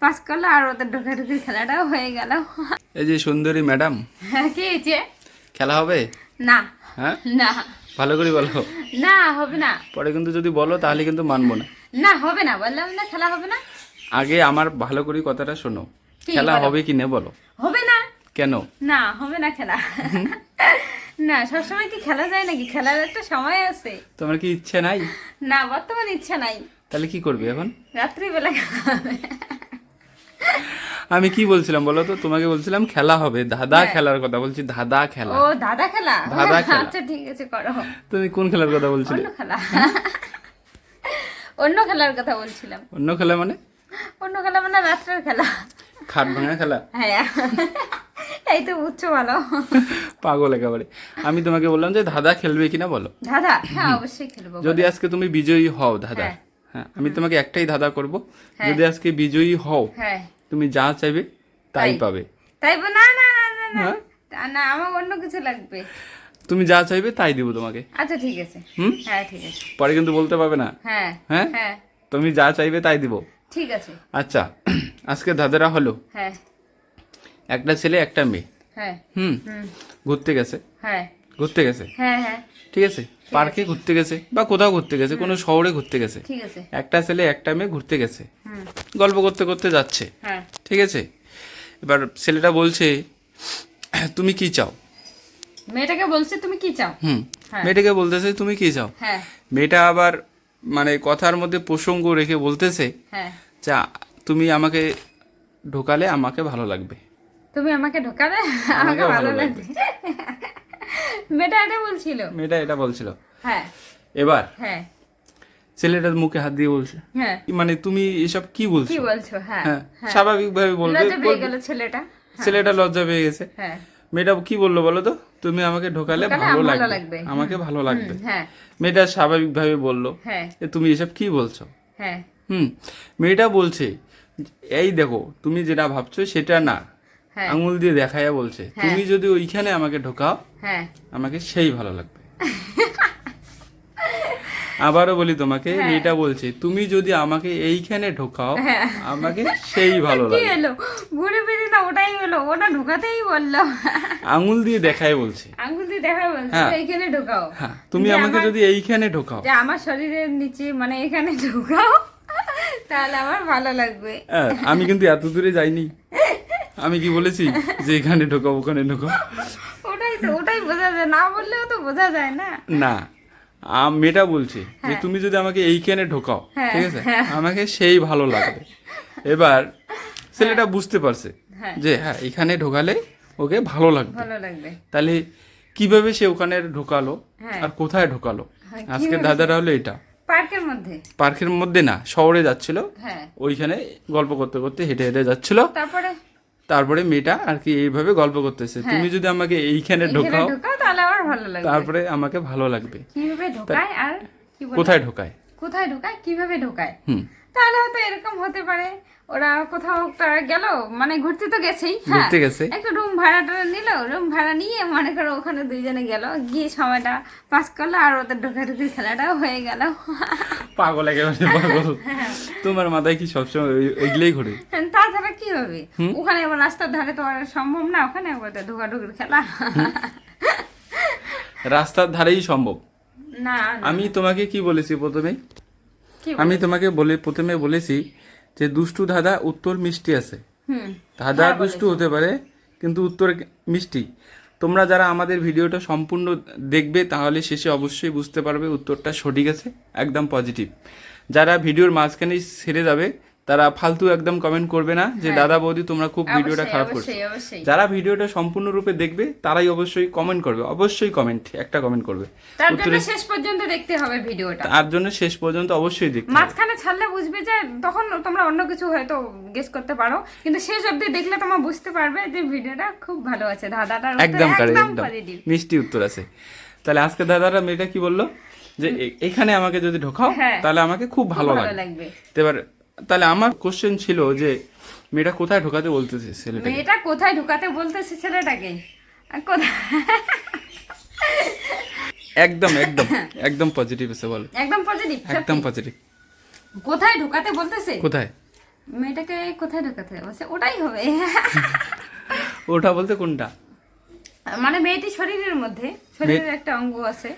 Pass করল আর ওদের ঢোকাঢুকির খেলাটাও হয়ে গেল। এই যে সুন্দরী ম্যাডাম হ্যাঁ, কি হয়েছে? খেলা হবে? না। হ্যাঁ? না। ভালো করে বলো। না হবে না। পরে কিন্তু যদি বলো তাহলে কিন্তু মানবো না। না হবে না বললাম না খেলা হবে না। আগে আমার ভালো করে কথাটা শোনো। খেলা হবে কি না বলো। হবে না। কেন? না হবে না খেলা। না সবসময় কি খেলা যায় নাকি? খেলার একটা সময় আছে। তোমার কি ইচ্ছে নাই? না বর্তমান ইচ্ছা নাই। তাহলে কি করবে এখন? রাত্রিবেলা খেলা হবে। আমি কি বলছিলাম বলো তো? তোমাকে বলছিলাম খেলা হবে। ধাঁধা খেলার কথা বলছি ধাঁধা খেলা। ও দাদা খেলা? দাদা খেলা। আচ্ছা ঠিক আছে করো। তুমি কোন খেলার কথা বলছিলে? অন্য খেলা। অন্য খেলার কথা বলছিলাম। অন্য খেলা মানে? অন্য খেলা মানে রাত্রের খেলা। খাট ভাঙা খেলা? হ্যাঁ। এই তো বুঝছ ভালো। পাগল একেবারে। আমি তোমাকে বললাম যে ধাঁধা খেলবে কিনা বলো। দাদা হ্যাঁ অবশ্যই খেলব যদি আজকে তুমি বিজয়ী হও ধাঁধা হ্যাঁ। হ্যাঁ আমি তোমাকে একটাই ধাঁধা করব। যদি আজকে বিজয়ী হও হ্যাঁ। তুমি যা চাইবে তাই। পাবে। তাই না না না না না। হ্যাঁ? না আমার অন্য কিছু লাগবে। তুমি যা চাইবে তাই দিব তোমাকে। আচ্ছা ঠিক আছে। হুম? হ্যাঁ ঠিক আছে। পরে কিন্তু বলতে পারবে না। হ্যাঁ হ্যাঁ? হ্যাঁ। তুমি যা চাইবে তাই দিব। ঠিক আছে। আচ্ছা আজকে ধাঁধারা হলো। হ্যাঁ। একটা ছেলে একটা মেয়ে। হ্যাঁ। হুম। ঘুরতে গেছে। হ্যাঁ। ঘুরতে গেছে? হ্যাঁ হ্যাঁ। ঠিক আছে? পার্কে ঘুরতে গেছে বা কোথাও ঘুরতে গেছে কোনো শহরে ঘুরতে গেছে। ঠিক আছে। একটা ছেলে একটা মেয়ে ঘুরতে গেছে। গল্প করতে করতে যাচ্ছে। হ্যাঁ। ঠিক আছে? এবার ছেলেটা বলছে তুমি কি চাও? মেয়েটাকে বলছে তুমি কি চাও? হুম। হ্যাঁ। মেয়েটাকে বলতেছে তুমি কি চাও? হ্যাঁ। মেয়েটা আবার মানে কথার মধ্যে প্রসঙ্গ রেখে বলতেছে হ্যাঁ। যা তুমি আমাকে ঢোকালে আমাকে ভালো লাগবে। তুমি আমাকে ঢোকাবে আমাকে ভালো লাগবে। মেয়েটা এটা বলছিল। মেয়েটা এটা বলছিল। হ্যাঁ। এবার? হ্যাঁ। ছেলেটার মুখে হাত দিয়ে বলছে। হ্যাঁ। মানে তুমি এসব কি বলছো? কি বলছো? হ্যাঁ হ্যাঁ স্বাভাবিকভাবে বলবে। লজ্জা পেয়ে গেল ছেলেটা। ছেলেটা লজ্জা পেয়ে গেছে। হ্যাঁ। মেয়েটা কি বলল বলো তো? তুমি আমাকে ঢোকালে ভালো লাগবে। আমাকে ভালো লাগবে। হ্যাঁ। মেয়েটা স্বাভাবিকভাবে বলল হ্যাঁ। তুমি এসব কি বলছো? হ্যাঁ। হুম। মেয়েটা বলছে এই দেখো তুমি যেটা ভাবছ সেটা না। হ্যাঁ। আঙুল দিয়ে দেখাইয়া বলছে তুমি যদি ওইখানে আমাকে ঢোকাও হ্যাঁ। আমাকে সেই ভালো লাগবে। আবারও বলি তোমাকে হ্যাঁ। মেয়েটা বলছে তুমি যদি আমাকে এইখানে ঢোকাও আমাকে সেই ভালো কি লাগবে। ঘুরে ফিরে না ওটাই হলো ওটা ঢোকাতেই বলল। আঙুল দিয়ে দেখায় বলছে। আঙ্গুল দিয়ে দেখা বলছে হ্যাঁ। এইখানে ঢোকাও। হ্যাঁ তুমি আমাকে যদি এইখানে ঢোকাও। যে আমার শরীরের নিচে মানে এখানে ঢোকাও তাহলে আমার ভালো লাগবে। হ্যাঁ, আমি কিন্তু এত দূরে যাইনি। আমি কি বলেছি যে এখানে ঢোকাও ওখানে ঢোকাও? তো ওটাই বোঝা যায় না বললেও তো বোঝা যায় না। না আম- মেয়েটা বলছে যে তুমি যদি আমাকে এইখানে ঢোকাও হ্যাঁ, ঠিক আছে? আমাকে সেই ভালো লাগবে। এবার ছেলেটা বুঝতে পারছে হ্যাঁ। যে হ্যাঁ এখানে ঢোকালে ওকে ভালো লাগবে। তাহলে কীভাবে সে ওখানে ঢোকালো হ্যাঁ। আর কোথায় ঢোকালো? হ্যাঁ, আজকে দাদারা হলো এটা। পার্কের মধ্যে। পার্কের মধ্যে না শহরে যাচ্ছিল। হ্যাঁ। ওইখানে গল্প করতে করতে হেঁটে হেঁটে যাচ্ছিল। তারপরে? তারপরে মেয়েটা আর কি এইভাবে গল্প করতেছে। তুমি যদি আমাকে এইখানে ঢোকাও তাহলে আমার ভালো লাগবে। তারপরে আমাকে ভালো লাগবে। কীভাবে ঢোকায় আর কোথায় ঢোকায়? কোথায় ঢোকায়? কীভাবে ঢোকায়? তাহলে হয়তো এরকম হতে পারে। ওরা কোথাও একটা গেল মানে ঘুরতে তো গেছেই হ্যাঁ। ঘুরতে গেছে। রুম ভাড়াটা নিল রুম ভাড়া নিয়ে মনে করো ওখানে দুইজনে গেল। গিয়ে সময়টা পাস করল আর ওদের ঢোকাঢুকির খেলাটাও হয়ে গেল। পাগল একেবারে পাগল। তোমার মাথায় কি সবসময় ওই- ওইগুলোই ঘুরে? তাছাড়া কি হবে? ওখানে আবার রাস্তার ধারে তো আর সম্ভব না ওখানে আবার তো ঢোকাঢুকির খেলা। রাস্তার ধারেই সম্ভব। না আমি তোমাকে কি বলেছি প্রথমে? আমি তোমাকে বলে প্রথমে বলেছি যে দুষ্টু ধাঁধা উত্তর মিষ্টি আছে। ধাঁধা দুষ্টু হতে পারে কিন্তু উত্তর মিষ্টি। তোমরা যারা আমাদের ভিডিওটা সম্পূর্ণ দেখবে তাহলে শেষে অবশ্যই বুঝতে পারবে উত্তরটা সঠিক আছে একদম পজিটিভ। যারা ভিডিওর মাঝখানে ছেড়ে যাবে তারা ফালতু একদম কমেন্ট করবে না যে দাদা বৌদি তোমরা খুব ভিডিওটা খারাপ করছ। যারা ভিডিওটা সম্পূর্ণরূপে দেখবে তারাই অবশ্যই কমেন্ট করবে। অবশ্যই কমেন্ট একটা কমেন্ট করবে। তার জন্য শেষ পর্যন্ত দেখতে হবে ভিডিওটা। তার জন্য শেষ পর্যন্ত অবশ্যই দেখতে মাঝখানে ছাড়লে বুঝবে যে তখন তোমরা অন্য কিছু হয়তো গেস করতে পারো কিন্তু শেষ অবধি দেখলে তোমরা বুঝতে পারবে যে ভিডিওটা খুব ভালো আছে। দাদাটার একদম একদম মিষ্টি উত্তর আছে। তাহলে আজকে দাদারা মেয়েটা কি বলল? যে এখানে আমাকে যদি ঢোকাও হ্যাঁ। তাহলে আমাকে খুব ভালো লাগবে। এবার তাহলে আমার কোশ্চেন ছিল যে মেয়েটা কোথায় ঢোকাতে বলতেছে ছেলেটাকে? মেয়েটা কোথায় ঢুকাতে বলতেছে ছেলেটাকে? কোথায় একদম একদম একদম পজিটিভ আছে বল। একদম পজিটিভ একদম পজিটিভ কোথায় ঢুকাতে বলতেছে? কোথায়? মেয়েটাকে কোথায় ঢোকাতে বলছে, ওটাই হবে। ওটা বলতে কোনটা? মানে মেয়েটি শরীরের মধ্যে শরীরের একটা অঙ্গ আছে।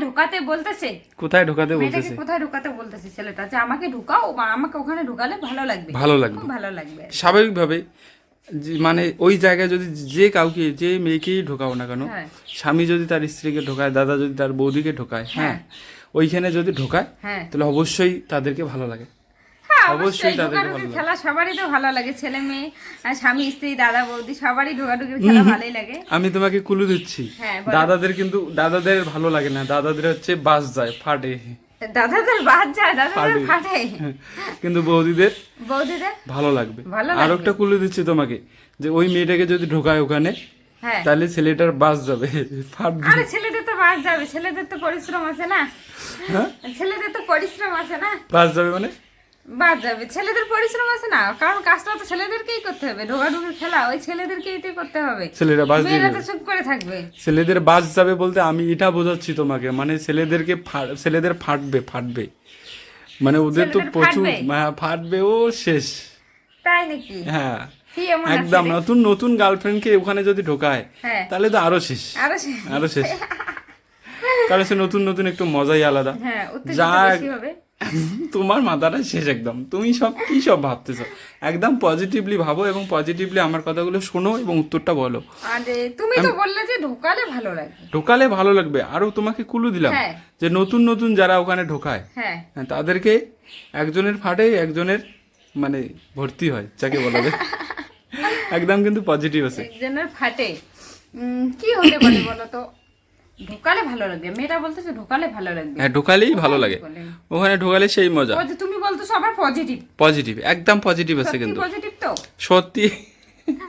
ঢোকাতে বলতেছে? কোথায় ঢোকাতে বলতেছে? কোথায় ঢোকাতে বলতেছে ছেলেটা? যে আমাকে ঢুকাও বা আমাকে ওখানে ঢুকালে ভালো লাগবে। ভালো লাগবে। ভালো লাগবে। স্বাভাবিকভাবে মানে ওই জায়গায় যদি যে কাউকে যে মেয়েকেই ঢোকাও না কেন হ্যাঁ। স্বামী যদি তার স্ত্রীকে ঢোকায় দাদা যদি তার বৌদিকে ঢোকায় হ্যাঁ ওইখানে যদি ঢোকায় হ্যাঁ। তাহলে অবশ্যই তাদেরকে ভালো লাগে। হ্যাঁ অবশ্যই ভালো খেলা সবারই তো ভালো লাগে। ছেলে মেয়ে স্বামী স্ত্রী দাদা বৌদি সবারই ঢোকাঢুকির খেলা ভালোই লাগে। আমি তোমাকে কুলু দিচ্ছি। হ্যাঁ দাদাদের কিন্তু দাদাদের ভালো লাগে না। দাদাদের হচ্ছে বাস যায় ফাটে। দাদাদের বাদ যায় দাদাদের ফাটে। কিন্তু বৌদিদের বৌদিদের ভালো লাগবে। ভালো আর একটা কুলু দিচ্ছি তোমাকে যে ওই মেয়েটাকে যদি ঢোকায় ওখানে হ্যাঁ। তাহলে ছেলেটার বাস যাবে। ফাটবে আরে ছেলেদের তো বাস যাবে। ছেলেদের তো পরিশ্রম আছে না। হ্যাঁ? ছেলেদের তো পরিশ্রম আছে না। বাস যাবে মানে? বাদ যাবে ছেলেদের পরিশ্রম আছে না কারণ কাজটা তো ছেলেদেরকেই করতে হবে ঢোকাঢুকির খেলা ওই ছেলেদেরকেই তো করতে হবে। ছেলেরা দিয়ে মেয়েরা তো চুপ করে থাকবে। ছেলেদের বাস যাবে বলতে আমি এটা বোঝাচ্ছি তোমাকে মানে ছেলেদেরকে ছেলেদের ফাটবে ফাটবে। মানে ওদের তো প্রচুর ফাটবে? ও শেষ। তাই নাকি? হ্যাঁ। একদম নতুন নতুন গার্লফ্রেন্ডকে ওখানে যদি ঢোকায় হ্যাঁ। তাহলে তো আরও শেষ। আরও শেষ। কারণ সে নতুন নতুন একটু মজাই আলাদা। হ্যাঁ যা তোমার মাথাটা শেষ একদম। তুমি সব কি সব ভাবতেছো? একদম পজিটিভলি ভাবো এবং পজিটিভলি আমার কথাগুলো শোনো এবং উত্তরটা বলো। আরে তুমি তো বললে যে ঢোকালে ভালো লাগে। ঢোকালে ভালো লাগবে। আরও তোমাকে কুলু দিলাম হ্যাঁ। যে নতুন নতুন যারা ওখানে ঢোকায় হ্যাঁ। হ্যাঁ, তাদেরকে একজনের ফাটে একজনের মানে ভর্তি হয় যাকে বলা যায়। একদম কিন্তু পজিটিভ আছে। একজনের ফাটে কি হতে পারে বলো তো? ঢোকালে ভালো লাগবে। মেয়েটা বলতেছে ঢোকালে ভালো লাগবে। হ্যাঁ ঢোকালেই ভালো লাগে। ওখানে ঢোকালে সেই মজা। যে তুমি বলতেছো আবার পজিটিভ পজিটিভ একদম পজিটিভ আছে কিন্তু। পজিটিভ তো? সত্যি।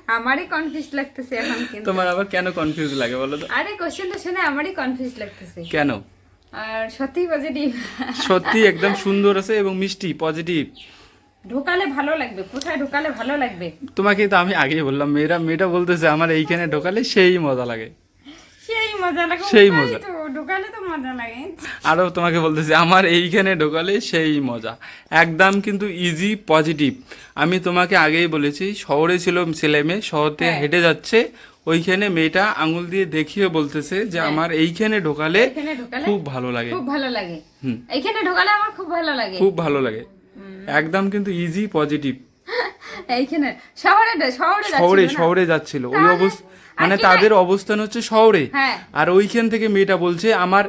আমারই কনফিউজ লাগতেছে এখন কিন্তু। তোমার আবার কেন কনফিউজ লাগে বলো তো? আরে কোশ্চেনটা শুনে আমারই কনফিউজ লাগতেছে। কেন? আর সত্যি পজিটিভ সত্যি একদম সুন্দর আছে এবং মিষ্টি পজিটিভ ঢোকালে ভালো লাগবে কোথায় ঢোকালে ভালো লাগবে? তোমাকে তো আমি আগেই বললাম মেয়েরা মেয়েটা বলতেছে আমার এইখানে ঢোকালে সেই মজা লাগে। মজা লাগে সেই মজা। তো ঢোকালে তো মজা লাগে। আরও তোমাকে বলতেছি আমার এইখানে ঢোকালে সেই মজা। একদম কিন্তু ইজি পজিটিভ আমি তোমাকে আগেই বলেছি শহরে ছিল ছেলে মেয়ে শহরতে হ্যাঁ। হেঁটে যাচ্ছে। ওইখানে মেয়েটা আঙুল দিয়ে দেখিয়ে বলতেছে যে আমার এইখানে ঢোকালে খুব ভালো লাগে। খুব ভালো লাগে। এইখানে ঢোকালে আমার খুব ভালো লাগে। খুব ভালো লাগে। একদম কিন্তু ইজি পজিটিভ এইখানে শহরে শহরে শহরে যাচ্ছিল শহরে যাচ্ছিল। ওই অবস্থা মানে তাদের অবস্থান হচ্ছে শহরে। হ্যাঁ। আর ওইখান থেকে মেয়েটা বলছে আমার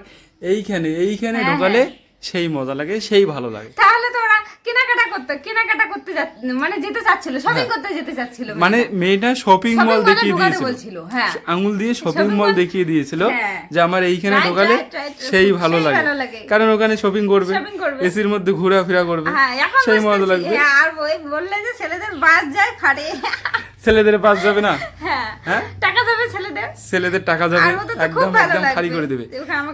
এইখানে এইখানে হ্যাঁ, ঢোকালে সেই মজা লাগে সেই ভালো লাগে। তাহলে তো ওরা কেনাকাটা করতে কেনাকাটা করতে মানে যেতে চাচ্ছিল শপিং করতে যেতে চাচ্ছিল মানে মেয়েটা শপিং মল দেখিয়ে দিয়েছিল। হ্যাঁ। আঙুল দিয়ে শপিং মল দেখিয়ে দিয়েছিল হ্যাঁ। যে আমার এইখানে ঢোকালে সেই ভালো লাগে। কারণ ওখানে শপিং করবে এসির মধ্যে ঘোরাফেরা করবে হ্যাঁ সেই মজা লাগবে। হ্যাঁ, আর ওই বললে যে ছেলেদের বাস যায় ফাড়ে ছেলেদের পাস যাবে না? হ্যাঁ। হ্যাঁ? টাকা ছেলেদের? ছেলেদের টাকা যাবে একদম একদম। খালি করে দেবে।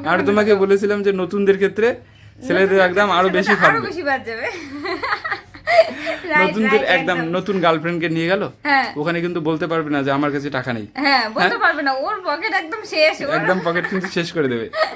আর তোমাকে বলেছিলাম যে নতুনদের ক্ষেত্রে ছেলেদের একদম আরও বেশি আরও খাবে বেশি বাদ যাবে। নতুনদের একদম নতুন গার্লফ্রেন্ডকে নিয়ে গেল? হ্যাঁ। ওখানে কিন্তু বলতে পারবে না যে আমার কাছে টাকা নেই। হ্যাঁ বলতে পারবে না। ওর পকেট একদম শেষ একদম পকেট কিন্তু শেষ করে দেবে।